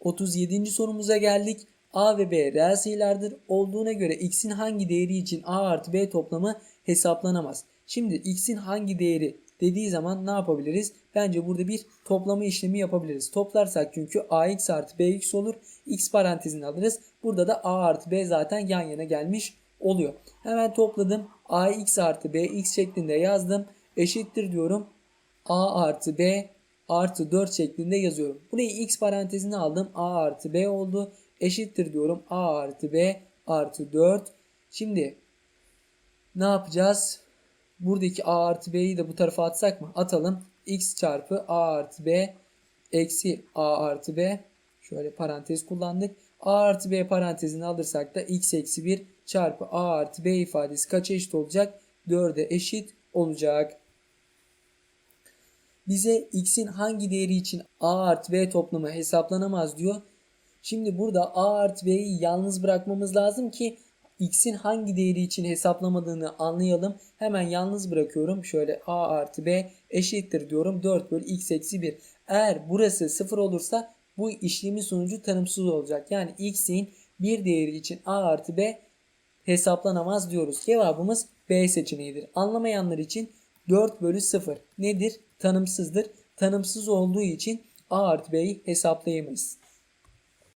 37. sorumuza geldik. A ve B reel sayılardır. Olduğuna göre x'in hangi değeri için a artı b toplamı hesaplanamaz. Şimdi x'in hangi değeri dediği zaman ne yapabiliriz? Bence burada bir toplama işlemi yapabiliriz. Toplarsak çünkü ax artı bx olur. x parantezini alırız. Burada da a artı b zaten yan yana gelmiş oluyor. Hemen topladım. ax artı bx şeklinde yazdım. Eşittir diyorum. a artı b artı 4 şeklinde yazıyorum. Burayı x parantezine aldım. a artı b oldu. Eşittir diyorum. a artı b artı 4. Şimdi ne yapacağız? Buradaki a artı b'yi de bu tarafa atsak mı? Atalım. x çarpı a artı b eksi a artı b. Şöyle parantez kullandık. a artı b parantezini alırsak da x eksi 1 çarpı a artı b ifadesi kaça eşit olacak? 4'e eşit olacak. Bize x'in hangi değeri için a artı b toplamı hesaplanamaz diyor. Şimdi burada a artı b'yi yalnız bırakmamız lazım ki x'in hangi değeri için hesaplamadığını anlayalım. Hemen yalnız bırakıyorum. Şöyle a artı b eşittir diyorum. 4 bölü x eksi 1. Eğer burası 0 olursa bu işlemin sonucu tanımsız olacak. Yani x'in bir değeri için a artı b hesaplanamaz diyoruz. Cevabımız B seçeneğidir. Anlamayanlar için 4 bölü 0 nedir? Tanımsızdır. Tanımsız olduğu için a artı b'yi hesaplayamayız.